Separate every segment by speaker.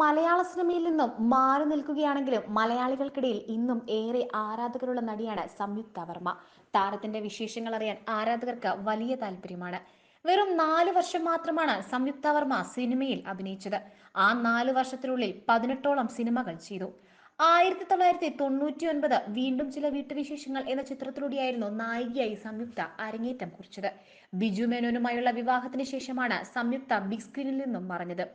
Speaker 1: മലയാള സിനിമയിൽ നിന്നും മാറി നിൽക്കുകയാണെങ്കിലും മലയാളികൾക്കിടയിൽ ഇന്നും ഏറെ ആരാധകരുള്ള നടിയാണ് സംയുക്ത വർമ്മ. താരത്തിന്റെ വിശേഷങ്ങൾ അറിയാൻ ആരാധകർക്ക് വലിയ താല്പര്യമാണ്. വെറും നാല് വർഷം മാത്രമാണ് സംയുക്ത വർമ്മ സിനിമയിൽ അഭിനയിച്ചത്. ആ നാല് വർഷത്തിനുള്ളിൽ പതിനെട്ടോളം സിനിമകൾ ചെയ്തു. ആയിരത്തി തൊള്ളായിരത്തി തൊണ്ണൂറ്റി ഒൻപത് വീണ്ടും ചില വീട്ടുവിശേഷങ്ങൾ എന്ന ചിത്രത്തിലൂടെയായിരുന്നു നായികയായി സംയുക്ത അരങ്ങേറ്റം കുറിച്ചത്. ബിജു മേനോനുമായുള്ള വിവാഹത്തിന് ശേഷമാണ് സംയുക്ത ബിഗ് സ്ക്രീനിൽ നിന്നും മറഞ്ഞത്.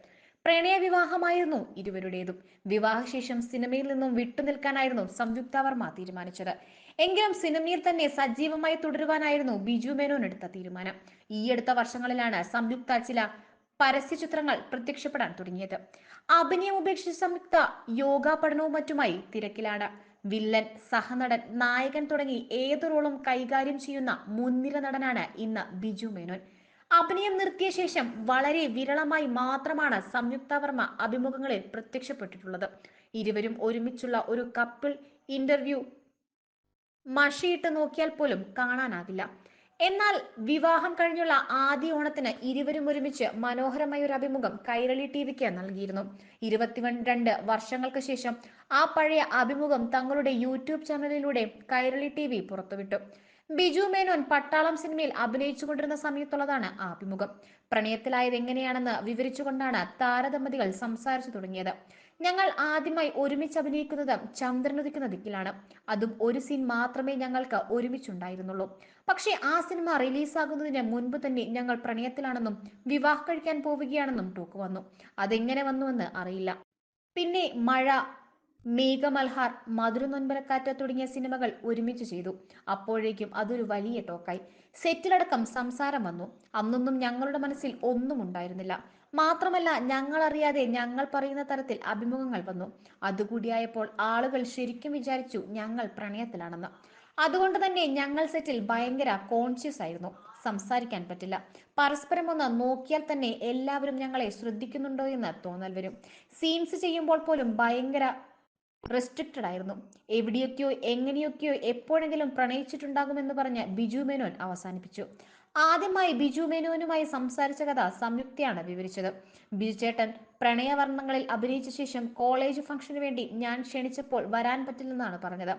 Speaker 1: പ്രണയ വിവാഹമായിരുന്നു ഇരുവരുടേതും. വിവാഹശേഷം സിനിമയിൽ നിന്നും വിട്ടുനിൽക്കാനായിരുന്നു സംയുക്ത വർമ്മ തീരുമാനിച്ചത്. എങ്കിലും സിനിമയിൽ തന്നെ സജീവമായി തുടരുവാനായിരുന്നു ബിജു മേനോൻ എടുത്ത തീരുമാനം. ഈ അടുത്ത വർഷങ്ങളിലാണ് സംയുക്ത ചില പരസ്യ ചിത്രങ്ങൾ പ്രത്യക്ഷപ്പെടാൻ തുടങ്ങിയത്. അഭിനയം ഉപേക്ഷിച്ച സംയുക്ത യോഗ പഠനവും മറ്റുമായി തിരക്കിലാണ്. വില്ലൻ സഹനടൻ നായകൻ തുടങ്ങി ഏത് റോളും കൈകാര്യം ചെയ്യുന്ന മുൻനിര നടനാണ് ഇന്ന് ബിജു മേനോൻ. അഭിനയം നിർത്തിയ ശേഷം വളരെ വിരളമായി മാത്രമാണ് സംയുക്ത വർമ്മ അഭിമുഖങ്ങളിൽ പ്രത്യക്ഷപ്പെട്ടിട്ടുള്ളത്. ഇരുവരും ഒരുമിച്ചുള്ള ഒരു കപ്പിൾ ഇന്റർവ്യൂ മഷിയിട്ട് നോക്കിയാൽ പോലും കാണാനാവില്ല എന്നാൽ വിവാഹം കഴിഞ്ഞുള്ള ആദ്യ ഓണത്തിന് ഇരുവരും ഒരുമിച്ച് മനോഹരമായ ഒരു അഭിമുഖം കൈരളി ടി വിക്ക് നൽകിയിരുന്നു. ഇരുപത്തിരണ്ട് വർഷങ്ങൾക്ക് ശേഷം ആ പഴയ അഭിമുഖം തങ്ങളുടെ യൂട്യൂബ് ചാനലിലൂടെ കൈരളി ടി വി പുറത്തുവിട്ടു. ബിജു മേനോൻ പട്ടാളം സിനിമയിൽ അഭിനയിച്ചുകൊണ്ടിരുന്ന സമയത്തുള്ളതാണ് ആഭിമുഖം പ്രണയത്തിലായത് എങ്ങനെയാണെന്ന് വിവരിച്ചുകൊണ്ടാണ് താരദമ്പതികൾ സംസാരിച്ചു തുടങ്ങിയത്. ഞങ്ങൾ ആദ്യമായി ഒരുമിച്ച് അഭിനയിക്കുന്നത് ചന്ദ്രനുദിക്കുന്ന ദിക്കിലാണ്. അതും ഒരു സീൻ മാത്രമേ ഞങ്ങൾക്ക് ഒരുമിച്ചുണ്ടായിരുന്നുള്ളൂ. പക്ഷേ ആ സിനിമ റിലീസാകുന്നതിന് മുൻപ് തന്നെ ഞങ്ങൾ പ്രണയത്തിലാണെന്നും വിവാഹം കഴിക്കാൻ പോവുകയാണെന്നും ടോക്ക് വന്നു. അതെങ്ങനെ വന്നുവെന്ന് അറിയില്ല. പിന്നെ മഴ മേഘമൽഹാർ മധുരനൊൻപലക്കാറ്റ് തുടങ്ങിയ സിനിമകൾ ഒരുമിച്ച് ചെയ്തു. അപ്പോഴേക്കും അതൊരു വലിയ ടോക്കായി. സെറ്റിലടക്കം സംസാരം വന്നു. അന്നൊന്നും ഞങ്ങളുടെ മനസ്സിൽ ഒന്നും ഉണ്ടായിരുന്നില്ല. മാത്രമല്ല ഞങ്ങൾ അറിയാതെ ഞങ്ങൾ പറയുന്ന തരത്തിൽ അഭിമുഖങ്ങൾ വന്നു. അതുകൂടിയായപ്പോൾ ആളുകൾ ശരിക്കും വിചാരിച്ചു ഞങ്ങൾ പ്രണയത്തിലാണെന്ന്. അതുകൊണ്ട് തന്നെ ഞങ്ങൾ സെറ്റിൽ ഭയങ്കര കോൺഷ്യസ് ആയിരുന്നു. സംസാരിക്കാൻ പറ്റില്ല. പരസ്പരം ഒന്ന് നോക്കിയാൽ തന്നെ എല്ലാവരും ഞങ്ങളെ ശ്രദ്ധിക്കുന്നുണ്ടോ എന്ന് തോന്നൽ വരും. സീൻസ് ചെയ്യുമ്പോൾ പോലും ഭയങ്കര റെസ്ട്രിക്റ്റഡ് ആയിരുന്നു. എവിടെയൊക്കെയോ എങ്ങനെയൊക്കെയോ എപ്പോഴെങ്കിലും പ്രണയിച്ചിട്ടുണ്ടാകുമെന്ന് പറഞ്ഞ് ബിജു മേനോൻ അവസാനിപ്പിച്ചു. ആദ്യമായി ബിജു മേനോനുമായി സംസാരിച്ച കഥ സംയുക്തയാണ് വിവരിച്ചത്. ബിജു ചേട്ടൻ പ്രണയവർണങ്ങളിൽ അഭിനയിച്ച ശേഷം കോളേജ് ഫംഗ്ഷന് വേണ്ടി ഞാൻ ക്ഷണിച്ചപ്പോൾ വരാൻ പറ്റില്ലെന്നാണ് പറഞ്ഞത്.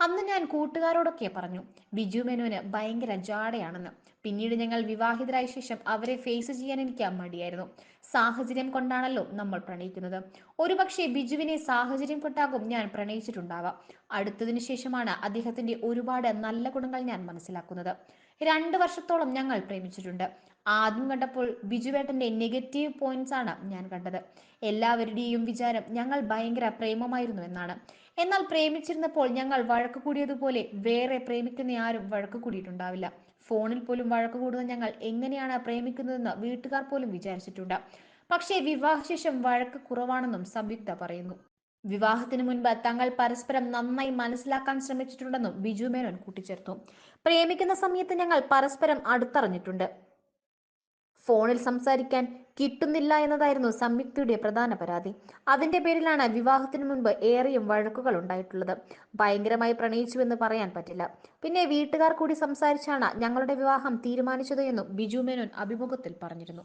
Speaker 1: അന്ന് ഞാൻ കൂട്ടുകാരോടൊക്കെ പറഞ്ഞു ബിജു മേനോന് ഭയങ്കര ജാടയാണെന്ന്. പിന്നീട് ഞങ്ങൾ വിവാഹിതരായ ശേഷം അവരെ ഫേസ് ചെയ്യാൻ എനിക്ക് മടിയായിരുന്നു. സാഹചര്യം കൊണ്ടാണല്ലോ നമ്മൾ പ്രണയിക്കുന്നത്. ഒരുപക്ഷെ ബിജുവിനെ സാഹചര്യം കൊണ്ടാകും ഞാൻ പ്രണയിച്ചിട്ടുണ്ടാവാം. അടുത്തതിനു ശേഷമാണ് അദ്ദേഹത്തിന്റെ ഒരുപാട് നല്ല ഗുണങ്ങൾ ഞാൻ മനസ്സിലാക്കുന്നത്. രണ്ട് വർഷത്തോളം ഞങ്ങൾ പ്രേമിച്ചിട്ടുണ്ട്. ആദ്യം കണ്ടപ്പോൾ ബിജുവേട്ടന്റെ നെഗറ്റീവ് പോയിന്റ്സ് ആണ് ഞാൻ കണ്ടത്. എല്ലാവരുടെയും വിചാരം ഞങ്ങൾ ഭയങ്കര പ്രേമമായിരുന്നു എന്നാണ്. എന്നാൽ പ്രേമിച്ചിരുന്നപ്പോൾ ഞങ്ങൾ വഴക്ക് കൂടിയതുപോലെ വേറെ പ്രേമിക്കുന്ന ആരും വഴക്ക് കൂടിയിട്ടുണ്ടാവില്ല. ഫോണിൽ പോലും വഴക്ക് കൂടുന്ന ഞങ്ങൾ എങ്ങനെയാണ് പ്രേമിക്കുന്നതെന്ന് വീട്ടുകാർ പോലും വിചാരിച്ചിട്ടുണ്ട്. പക്ഷേ വിവാഹശേഷം വഴക്ക് കുറവാണെന്നും സംയുക്ത പറയുന്നു. വിവാഹത്തിന് മുൻപ് തങ്ങൾ പരസ്പരം നന്നായി മനസ്സിലാക്കാൻ ശ്രമിച്ചിട്ടുണ്ടെന്നും ബിജു മേനോൻ കൂട്ടിച്ചേർത്തു. പ്രേമിക്കുന്ന സമയത്ത് ഞങ്ങൾ പരസ്പരം അടുത്തറിഞ്ഞിട്ടുണ്ട്. ഫോണിൽ സംസാരിക്കാൻ കിട്ടുന്നില്ല എന്നതായിരുന്നു സംയുക്തയുടെ പ്രധാന പരാതി. അതിന്റെ പേരിലാണ് വിവാഹത്തിന് മുൻപ് ഏറെയും വഴക്കുകൾ ഉണ്ടായിട്ടുള്ളത്. ഭയങ്കരമായി പ്രണയിച്ചു എന്ന് പറയാൻ പറ്റില്ല. പിന്നെ വീട്ടുകാർ കൂടി സംസാരിച്ചാണ് ഞങ്ങളുടെ വിവാഹം തീരുമാനിച്ചത് എന്നും ബിജു മേനോൻ അഭിമുഖത്തിൽ പറഞ്ഞിരുന്നു.